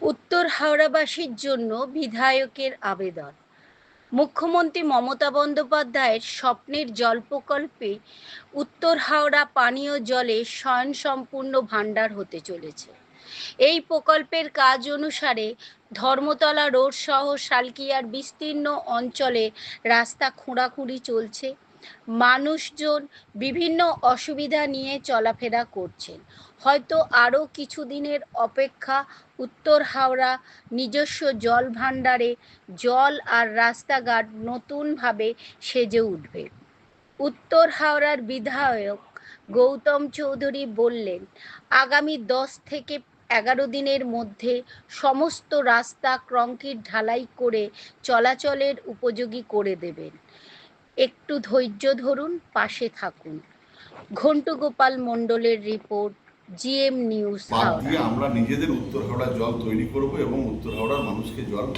উত্তর হাওড়াবাসীর জন্য বিধায়কের আবেদন। মুখ্যমন্ত্রী মমতা বন্দ্যোপাধ্যায়ের স্বপ্নের জল প্রকল্পে উত্তর হাওড়া পানীয় জলে স্বয়ংসম্পূর্ণ ভাণ্ডার হতে চলেছে। এই প্রকল্পের কাজ অনুসারে ধর্মতলা রোড সহ শালকিয়ার বিস্তীর্ণ অঞ্চলে রাস্তা খোঁড়াখুঁড়ি চলছে। মানুষজন বিভিন্ন অসুবিধা নিয়ে চলাফেরা করছেন। হয়তো আরও কিছুদিনের অপেক্ষা উত্তর হাওড়া নিজস্ব জল ভাণ্ডারে জল আর রাস্তাঘাট নতুনভাবে সেজে উঠবে। উত্তর হাওড়ার বিধায়ক গৌতম চৌধুরী বললেন, আগামী দশ থেকে এগারো দিনের মধ্যে সমস্ত রাস্তা কংক্রিট ঢালাই করে চলাচলের উপযোগী করে দেবেন। একটু ধৈর্য ধরুন পাশে থাকুন। ঘন্টু গোপাল মণ্ডলের রিপোর্ট জিএম নিউজ দিয়ে আমরা নিজেদের উত্তর হাওড়ার জল তৈরি করব এবং উত্তর হাওড়ার মানুষকে জল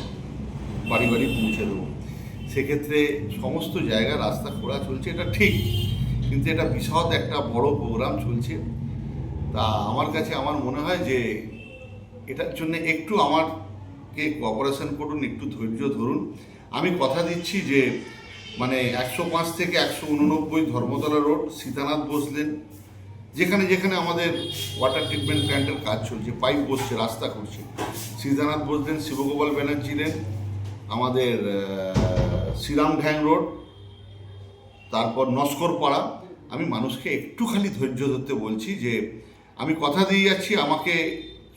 বাড়ি বাড়ি পৌঁছে দেবো। সেক্ষেত্রে সমস্ত জায়গায় রাস্তা খোঁড়া চলছে এটা ঠিক। কিন্তু এটা বিশদ একটা বড় প্রোগ্রাম চলছে। তা আমার কাছে আমার মনে হয় যে এটার জন্য একটু আমারকে কোঅপারেশন করুন একটু ধৈর্য ধরুন। আমি কথা দিচ্ছি যে মানে একশো পাঁচ থেকে একশো উননব্বই ধর্মতলা রোড, সীতানাথ বসলেন যেখানে যেখানে আমাদের ওয়াটার ট্রিটমেন্ট প্ল্যান্টের কাজ চলছে পাইপ বসছে, রাস্তা করছে সীতানাথ বসলেন শিবগোপাল ব্যানার্জি লেন আমাদের শ্রীরাম ঢ্যাং রোড তারপর নস্কর পাড়া। আমি মানুষকে একটু খালি ধৈর্য ধরতে বলছি যে, আমি কথা দিয়ে যাচ্ছি, আমাকে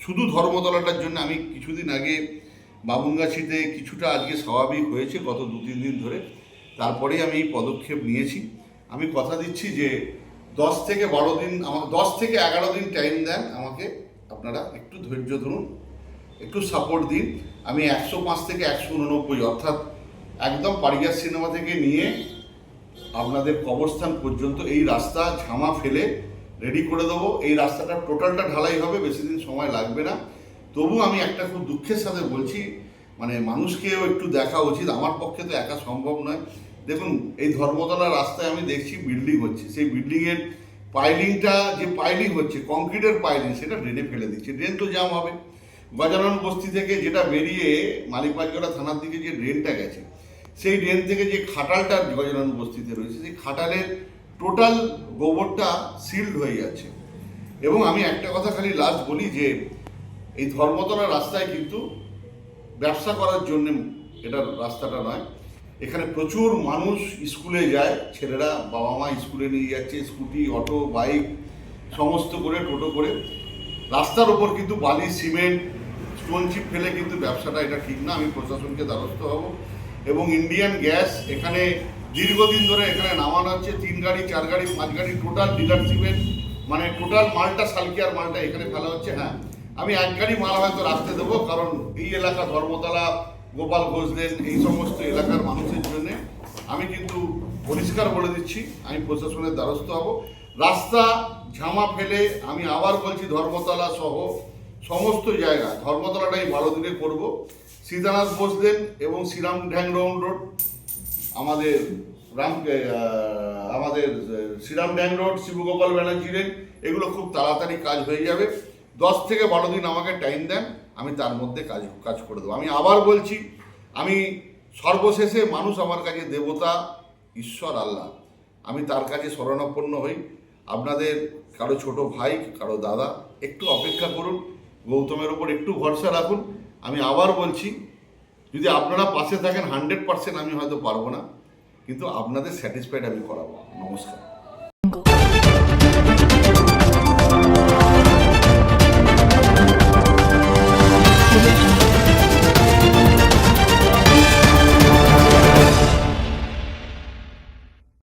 শুধু ধর্মতলাটার জন্য। আমি কিছুদিন আগে বাবুনগাছিতে কিছুটা আজকে স্বাভাবিক হয়েছে, গত দু তিন দিন ধরে। তারপরেই আমি এই পদক্ষেপ নিয়েছি। আমি কথা দিচ্ছি যে দশ থেকে বারো দিন আমার দশ থেকে এগারো দিন টাইম দেন আমাকে আপনারা একটু ধৈর্য ধরুন, একটু সাপোর্ট দিন। আমি একশো পাঁচ থেকে একশো উননব্বই অর্থাৎ একদম পারিগার সিনেমা থেকে নিয়ে আপনাদের কবরস্থান পর্যন্ত এই রাস্তা ঝামা ফেলে রেডি করে দেবো। এই রাস্তাটা টোটালটা ঢালাই হবে, বেশি দিন সময় লাগবে না। তবু আমি একটা খুব দুঃখের সাথে বলছি মানে মানুষকেও একটু দেখা উচিত। আমার পক্ষে তো একা সম্ভব নয়। দেখুন, এই ধর্মতলা রাস্তায় আমি দেখছি বিল্ডিং হচ্ছে। সেই বিল্ডিংয়ের পাইলিংটা যে পাইলিং হচ্ছে কংক্রিটের পাইলিং সেটা ড্রেনে ফেলে দিচ্ছে। ড্রেন তো জাম হবে। গজানন বস্তি থেকে যেটা বেরিয়ে মালিকবাজগড়া থানার দিকে যে ড্রেনটা গেছে, সেই ড্রেন থেকে যে খাটালটা গজানন বস্তিতে রয়েছে, সেই খাটালের টোটাল গোবরটা সিল্ড হয়ে যাচ্ছে। এবং আমি একটা কথা খালি লাস্ট বলি যে, এই ধর্মতলা রাস্তায় কিন্তু ব্যবসা করার জন্য এটা রাস্তাটা নয় এখানে প্রচুর মানুষ স্কুলে যায়, ছেলেরা বাবা মা স্কুলে নিয়ে যাচ্ছে, স্কুটি, অটো, বাইক, সমস্ত করে, টোটো করে। রাস্তার ওপর কিন্তু বালি, সিমেন্ট, স্টোন চিপ ফেলে কিন্তু ব্যবসাটা এটা ঠিক না, আমি প্রশাসনকে দ্বারস্থ হব। এবং ইন্ডিয়ান গ্যাস এখানে দীর্ঘদিন ধরে এখানে নামানো হচ্ছে, তিন গাড়ি, চার গাড়ি, পাঁচ গাড়ি, টোটাল ডিলারশিপের মানে টোটাল মালটা, সালকিয়ার মালটা এখানে ফেলা হচ্ছে হ্যাঁ। আমি এক গাড়ি মাল হয়তো রাখতে দেবো, কারণ এই এলাকা ধর্মতলা গোপাল ঘোষদের এই সমস্ত এলাকার মানুষের জন্য আমি কিন্তু পরিষ্কার বলে দিচ্ছি, আমি প্রশাসনের দ্বারস্থ হব। রাস্তা ঝামা ফেলে আমি আবার বলছি ধর্মতলা সহ সমস্ত জায়গা, ধর্মতলাটাই ভালো দিনে করব। সীতানাথ বসলেন এবং শ্রীরাম ঢ্যাং রোড রোড, আমাদের রাম আমাদের শ্রীরাম ড্যাং রোড, শিবগোপাল ব্যানার্জি লেন এগুলো খুব তাড়াতাড়ি কাজ হয়ে যাবে। দশ থেকে বারো দিন আমাকে টাইম দেন। আমি তার মধ্যে কাজ কাজ করে দেবো। আমি আবার বলছি, আমি সর্বশেষে মানুষ আমার কাছে দেবতা, ঈশ্বর, আল্লাহ। আমি তার কাছে শরণাপন্ন হই। আপনাদের কারও ছোট ভাই, কারও দাদা, একটু অপেক্ষা করুন, গৌতমের ওপর একটু ভরসা রাখুন। আমি আবার বলছি, যদি আপনারা পাশে থাকেন হান্ড্রেড পার্সেন্ট আমি হয়তো পারব না, কিন্তু আপনাদের স্যাটিসফাইড আমি করাবো। নমস্কার।